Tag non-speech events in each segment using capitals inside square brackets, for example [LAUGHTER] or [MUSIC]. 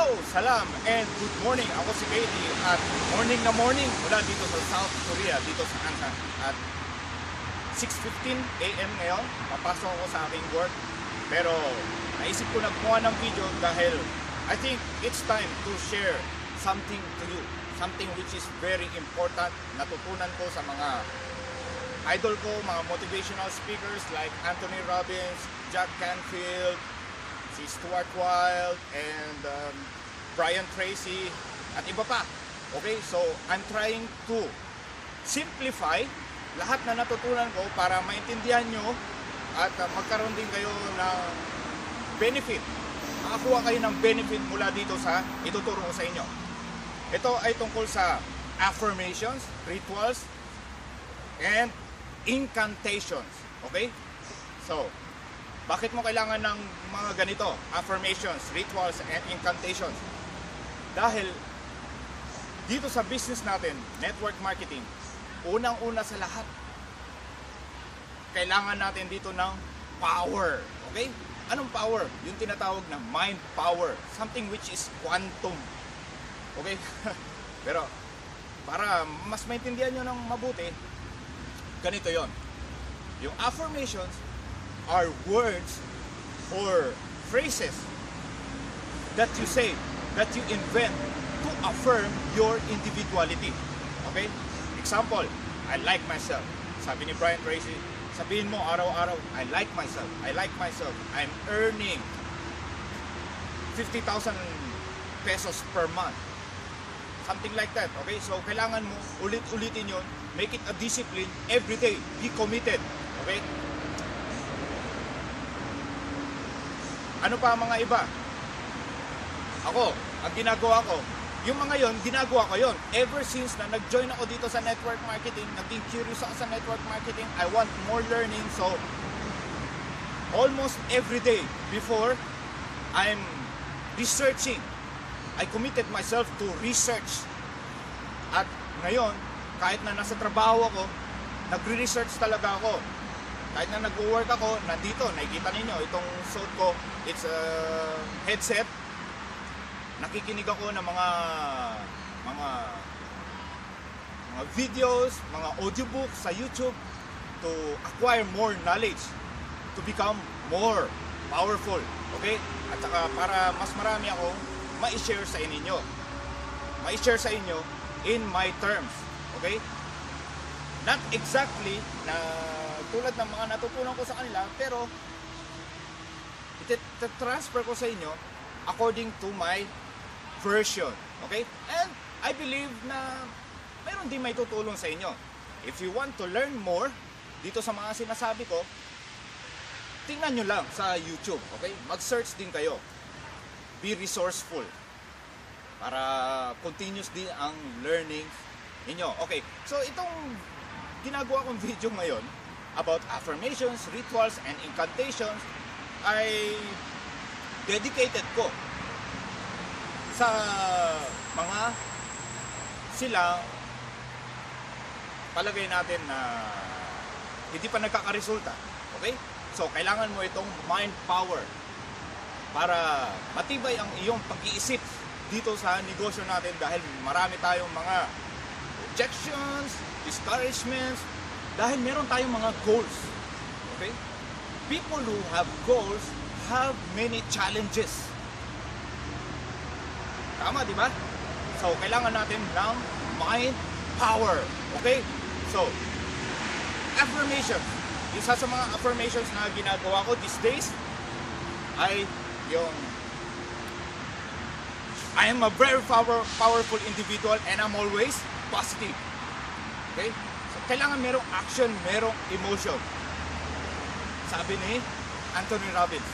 Hello, salam, and good morning. Ako si Katie at morning na morning mula dito sa South Korea, dito sa Ansan. At 6.15 a.m. ngayon, papasok ako sa aking work. Pero naisip ko na gumawa ng video dahil I think it's time to share something to you. Something which is very important. Natutunan ko sa mga idol ko, mga motivational speakers like Anthony Robbins, Jack Canfield, si Stuart Wilde, and um, Brian Tracy, at iba pa. Okay, so I'm trying to simplify lahat na natutunan ko para maintindihan nyo at uh, magkaroon din kayo ng benefit. Makakuha kayo ng benefit mula dito sa ituturo ko sa inyo. Ito ay tungkol sa affirmations, rituals, and incantations. Okay? So, bakit mo kailangan ng mga ganito? Affirmations, rituals, and incantations. Dahil dito sa business natin, network marketing, unang-una sa lahat, kailangan natin dito ng power. Okay? Anong power? Yung tinatawag na mind power. Something which is quantum. Okay? [LAUGHS] Pero, para mas maintindihan nyo ng mabuti, ganito yon. Yung affirmations are words or phrases that you say, that you invent to affirm your individuality. Okay? Example, I like myself. Sabi ni Brian Tracy, sabihin mo araw-araw, I like myself. I like myself. I'm earning 50,000 pesos per month. Something like that. Okay? So, kailangan mo ulit-ulitin yon Make it a discipline every day. Be committed. Okay? Ano pa mga iba? Ako, ang ginagawa ko, yung mga yon, ginagawa ko yon. Ever since na nag-join ako dito sa network marketing, naging curious ako sa network marketing, I want more learning. So, almost every day before, I'm researching. I committed myself to research. At ngayon, kahit na nasa trabaho ako, nagre-research talaga ako. Kahit na nag-work ako, nandito, nakikita ninyo, itong suit ko, it's a headset. Nakikinig ako ng mga mga mga videos, mga audiobooks sa YouTube to acquire more knowledge, to become more powerful. Okay? At saka para mas marami akong ma-share sa inyo. Ma-share sa inyo in my terms. Okay? Not exactly na tulad ng mga natutunan ko sa kanila, pero iti-transfer ko sa inyo according to my version. Okay? And I believe na meron din may tutulong sa inyo. If you want to learn more dito sa mga sinasabi ko, tingnan nyo lang sa YouTube. Okay? Mag-search din kayo. Be resourceful. Para continuous din ang learning ninyo. Okay. So itong ginagawa kong video ngayon about affirmations, rituals, and incantations ay dedicated ko sa mga sila palagay natin na hindi pa nagkakaresulta. Okay? So, kailangan mo itong mind power para matibay ang iyong pag-iisip dito sa negosyo natin dahil marami tayong mga rejections, discouragements, dahil meron tayong mga goals. Okay? People who have goals have many challenges. Tama, di ba? So, kailangan natin ng mind power. Okay? So, affirmation. Isa sa mga affirmations na ginagawa ko these days ay yung I am a very power, powerful individual and I'm always positive. Okay? Kailangan merong action, merong emotion. Sabi ni Anthony Robbins,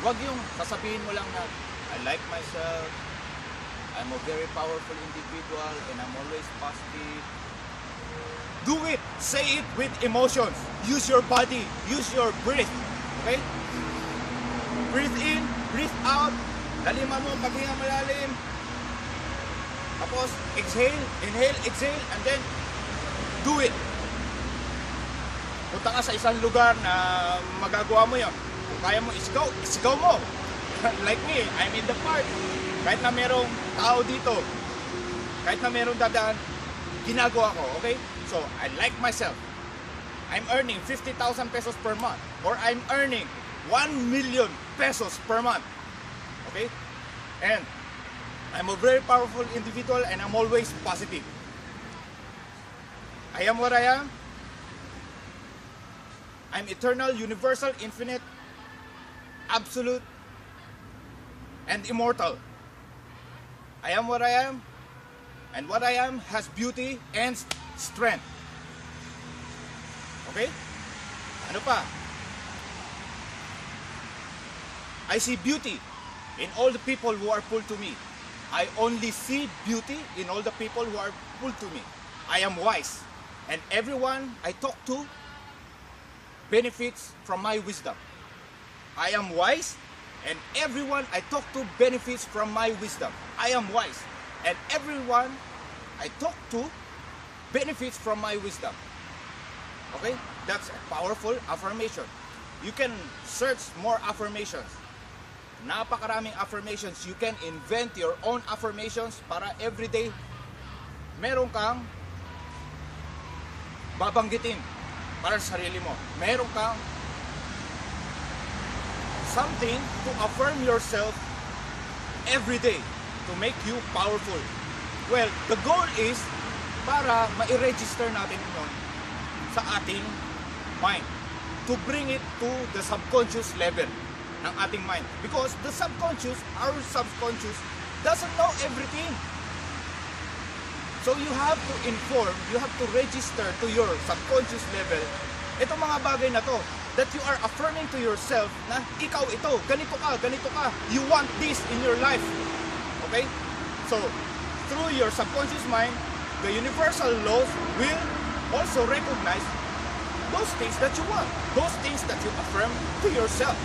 wag yung sasabihin mo lang na I like myself, I'm a very powerful individual and I'm always positive. Do it. Say it with emotions. Use your body. Use your breath. Okay? Breathe in, breathe out. Lalima mo, paghinga malalim. Tapos, exhale, inhale, exhale, and then do it. Punta ka sa isang lugar na magagawa mo yon. Kaya mo isigaw, isigaw mo. [LAUGHS] like me, I'm in the park. Kahit na merong tao dito, kahit na merong dadaan, ginagawa ko, okay? So, I like myself. I'm earning 50,000 pesos per month or I'm earning 1 million pesos per month. Okay? And I'm a very powerful individual and I'm always positive. I am what I am. I'm eternal, universal, infinite, absolute, and immortal. I am what I am, and what I am has beauty and strength. Okay? Ano pa? I see beauty in all the people who are pulled to me. I only see beauty in all the people who are pulled to me. I am wise, and everyone I talk to benefits from my wisdom. I am wise, and everyone I talk to benefits from my wisdom. I am wise, and everyone I talk to benefits from my wisdom. Okay? That's a powerful affirmation. You can search more affirmations. Napakaraming affirmations. You can invent your own affirmations para everyday meron kang babanggitin para sa sarili mo. Meron kang something to affirm yourself every day to make you powerful. Well, the goal is para ma-register natin yun sa ating mind. To bring it to the subconscious level ng ating mind. Because the subconscious, our subconscious, doesn't know everything. So you have to inform, you have to register to your subconscious level itong mga bagay na to that you are affirming to yourself na ikaw ito, ganito ka, ganito ka. You want this in your life. Okay? So, through your subconscious mind, the universal laws will also recognize those things that you want, those things that you affirm to yourself.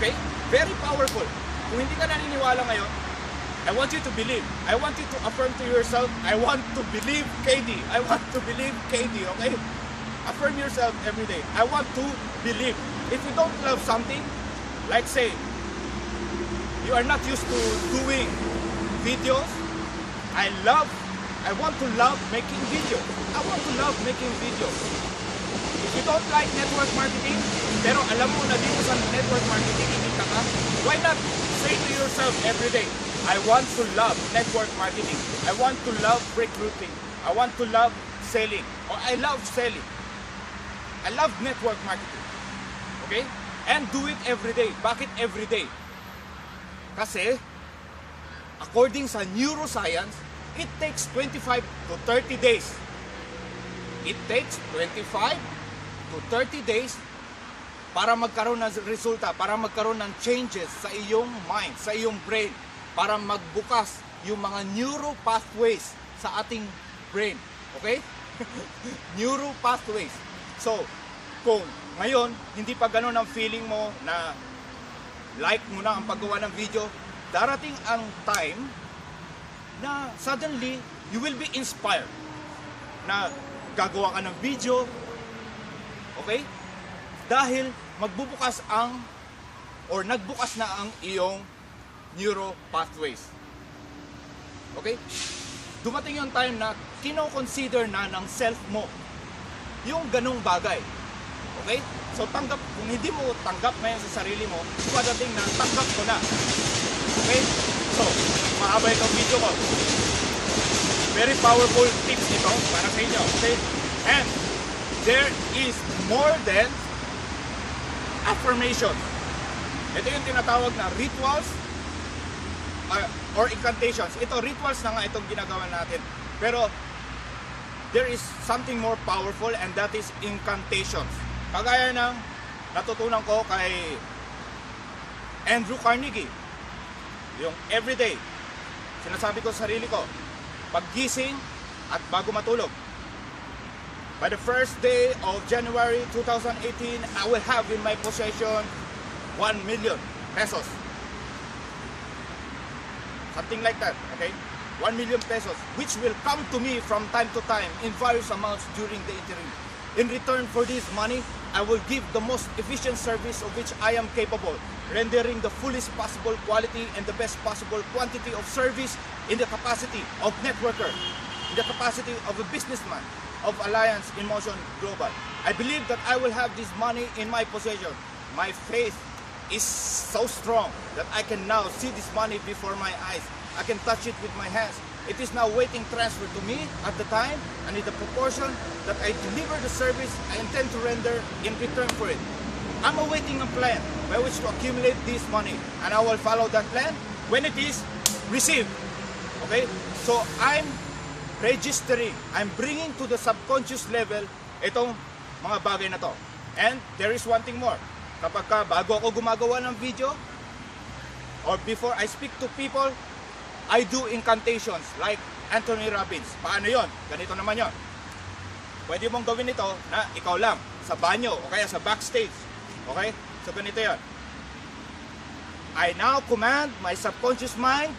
Okay? Very powerful. Kung hindi ka naniniwala ngayon, I want you to believe. I want you to affirm to yourself, I want to believe KD. I want to believe KD, okay? Affirm yourself every day. I want to believe. If you don't love something, like say, you are not used to doing videos, I love, I want to love making videos. I want to love making videos. If you don't like network marketing, pero alam mo na dito sa network marketing, hindi ka ka, why not say to yourself every day, I want to love network marketing. I want to love recruiting. I want to love selling. Or I love selling. I love network marketing. Okay? And do it every day. Bakit every day? Kasi, according sa neuroscience, it takes 25 to 30 days. It takes 25 to 30 days para magkaroon ng resulta, para magkaroon ng changes sa iyong mind, sa iyong brain, para magbukas yung mga neuro pathways sa ating brain. Okay? [LAUGHS] neuro pathways. So, kung ngayon, hindi pa ganun ang feeling mo na like mo na ang paggawa ng video, darating ang time na suddenly, you will be inspired na gagawa ka ng video, okay? Dahil magbubukas ang or nagbukas na ang iyong neuro pathways. Okay? Dumating yung time na kino-consider na ng self mo yung ganong bagay. Okay? So tanggap, kung hindi mo tanggap ngayon sa sarili mo, padating na tanggap ko na. Okay? So, mahaba itong video ko. Very powerful tips ito para sa inyo. Okay? And there is more than affirmation. Ito yung tinatawag na rituals uh, or incantations. Ito, rituals na nga itong ginagawa natin. Pero, there is something more powerful and that is incantations. Kagaya ng natutunan ko kay Andrew Carnegie. Yung everyday, sinasabi ko sa sarili ko, paggising at bago matulog. By the first day of January 2018, I will have in my possession 1 million pesos. Something like that, okay? 1 million pesos, which will come to me from time to time in various amounts during the interim In return for this money, I will give the most efficient service of which I am capable, rendering the fullest possible quality and the best possible quantity of service in the capacity of networker, in the capacity of a businessman of Alliance Motion Global. I believe that I will have this money in my possession. My faith is so strong that I can now see this money before my eyes. I can touch it with my hands. It is now waiting transfer to me at the time and in the proportion that I deliver the service I intend to render in return for it. I'm awaiting a plan by which to accumulate this money and I will follow that plan when it is received. Okay? So I'm registering, I'm bringing to the subconscious level itong mga bagay na to. And there is one thing more. Kapag ka bago ako gumagawa ng video, or before I speak to people, I do incantations like Anthony Robbins. Paano yon? Ganito naman yon. Pwede mong gawin ito na ikaw lang, sa banyo o kaya sa backstage. Okay? So ganito yon. I now command my subconscious mind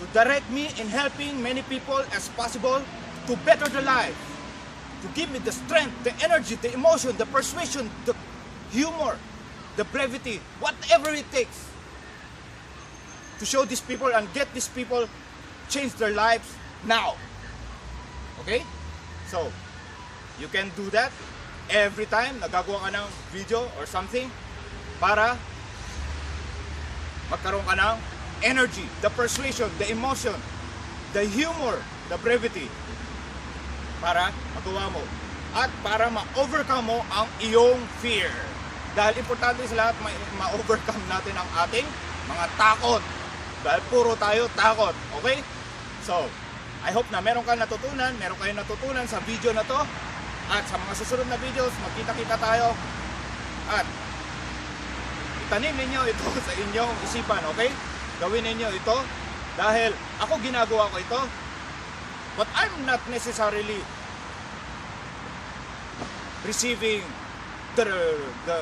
to direct me in helping many people as possible to better their life. To give me the strength, the energy, the emotion, the persuasion, the humor, the brevity, whatever it takes to show these people and get these people change their lives now. Okay? So, you can do that every time nagagawa ka ng video or something para magkaroon ka ng energy, the persuasion, the emotion, the humor, the brevity para magawa mo at para ma-overcome mo ang iyong fear. Dahil importante sa lahat ma- ma-overcome natin ang ating mga takot. Dahil puro tayo takot. Okay? So, I hope na meron ka natutunan, meron kayo natutunan sa video na to. At sa mga susunod na videos, magkita-kita tayo. At itanim ninyo ito [LAUGHS] sa inyong isipan, okay? Gawin ninyo ito dahil ako ginagawa ko ito. But I'm not necessarily receiving the, the,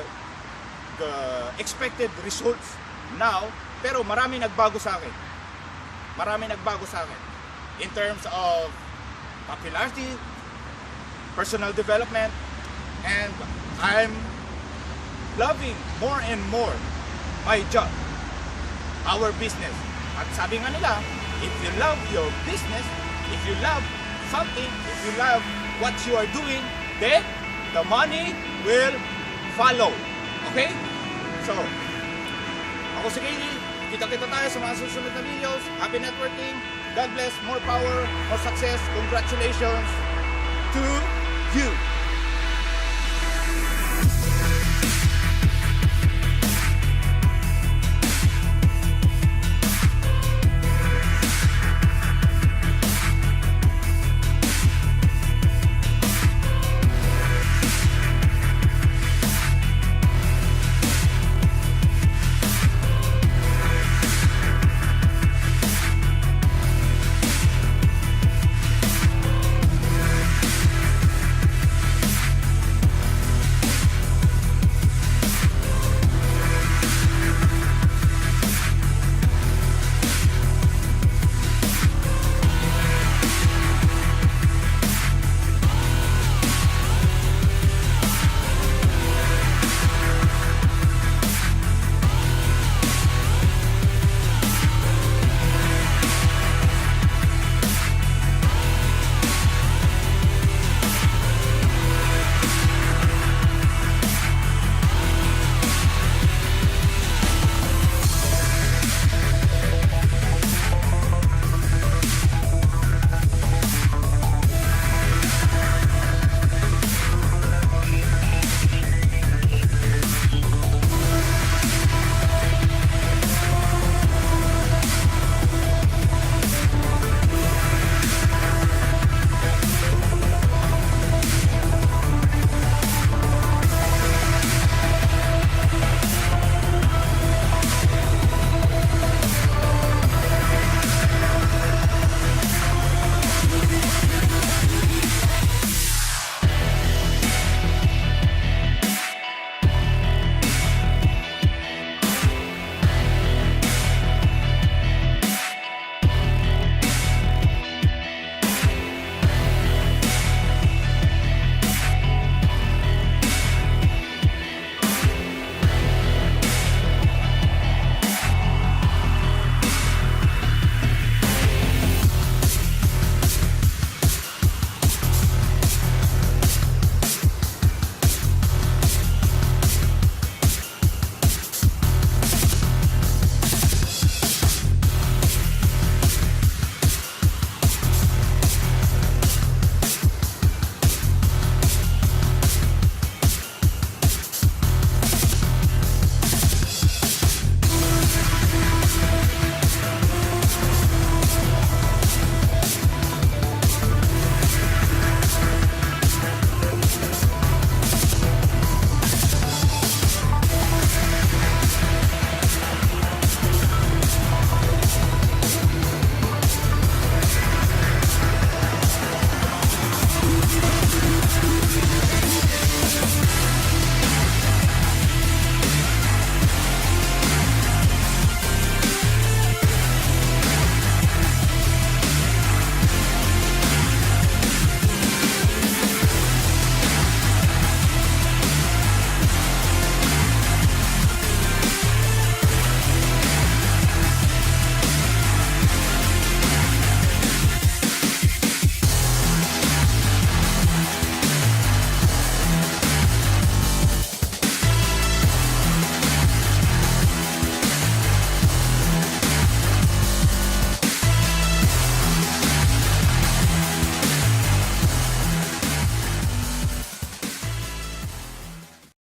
the expected results now, pero marami nagbago sa akin. Marami nagbago sa akin. In terms of popularity, personal development, and I'm loving more and more my job, our business. At sabi nga nila, if you love your business, if you love something, if you love what you are doing, then the money will follow. Okay? So, ako si Kaylee. Kita-kita tayo sa mga susunod na videos. Happy networking. God bless. More power. More success. Congratulations to you.